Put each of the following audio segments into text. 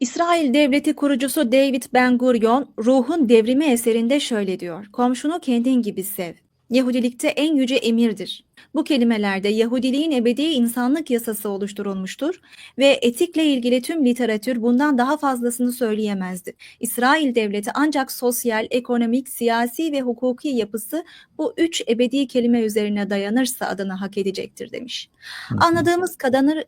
İsrail Devleti kurucusu David Ben Gurion, Ruhun Devrimi eserinde şöyle diyor. Komşunu kendin gibi sev. Yahudilikte en yüce emirdir. Bu kelimelerde Yahudiliğin ebedi insanlık yasası oluşturulmuştur ve etikle ilgili tüm literatür bundan daha fazlasını söyleyemezdi. İsrail devleti ancak sosyal, ekonomik, siyasi ve hukuki yapısı bu üç ebedi kelime üzerine dayanırsa adını hak edecektir demiş. Anladığımız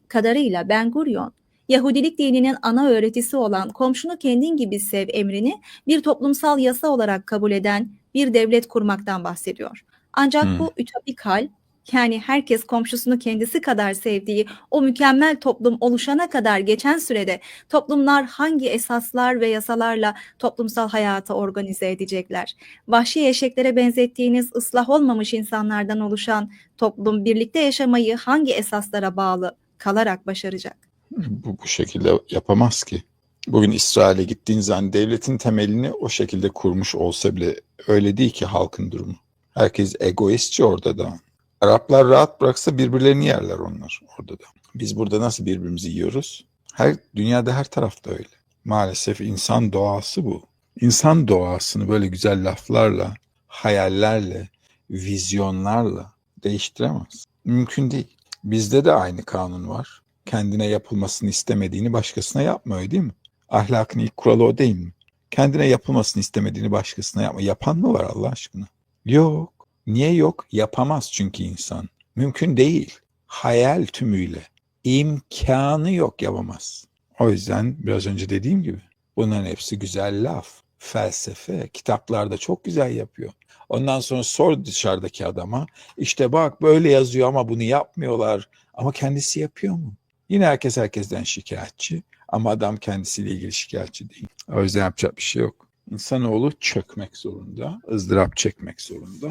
kadarıyla Ben Gurion, Yahudilik dininin ana öğretisi olan komşunu kendin gibi sev emrini bir toplumsal yasa olarak kabul eden bir devlet kurmaktan bahsediyor. Ancak Hmm. bu ütopik hal yani herkes komşusunu kendisi kadar sevdiği o mükemmel toplum oluşana kadar geçen sürede toplumlar hangi esaslar ve yasalarla toplumsal hayatı organize edecekler? Vahşi eşeklere benzettiğiniz ıslah olmamış insanlardan oluşan toplum birlikte yaşamayı hangi esaslara bağlı kalarak başaracak? Bu, bu şekilde yapamaz ki. Bugün İsrail'e gittiğin zaman devletin temelini o şekilde kurmuş olsa bile öyle değil ki halkın durumu. Herkes egoistçi orada da. Araplar rahat bıraksa birbirlerini yerler onlar orada da. Biz burada nasıl birbirimizi yiyoruz? Her dünyada her tarafta öyle. Maalesef insan doğası bu. İnsan doğasını böyle güzel laflarla, hayallerle, vizyonlarla değiştiremez. Mümkün değil. Bizde de aynı kanun var. Kendine yapılmasını istemediğini başkasına yapma öyle değil mi? Ahlakın ilk kuralı o değil mi? Kendine yapılmasını istemediğini başkasına yapma. Yapan mı var Allah aşkına? Yok. Niye yok? Yapamaz çünkü insan. Mümkün değil. Hayal tümüyle. İmkanı yok yapamaz. O yüzden biraz önce dediğim gibi bunların hepsi güzel laf, felsefe, kitaplarda çok güzel yapıyor. Ondan sonra sor dışarıdaki adama işte bak böyle yazıyor ama bunu yapmıyorlar ama kendisi yapıyor mu? Yine herkes herkesten şikayetçi ama adam kendisiyle ilgili şikayetçi değil. O yüzden yapacak bir şey yok. İnsanoğlu çökmek zorunda, ızdırap çekmek zorunda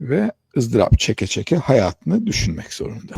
ve ızdırap çeke çeke hayatını düşünmek zorunda.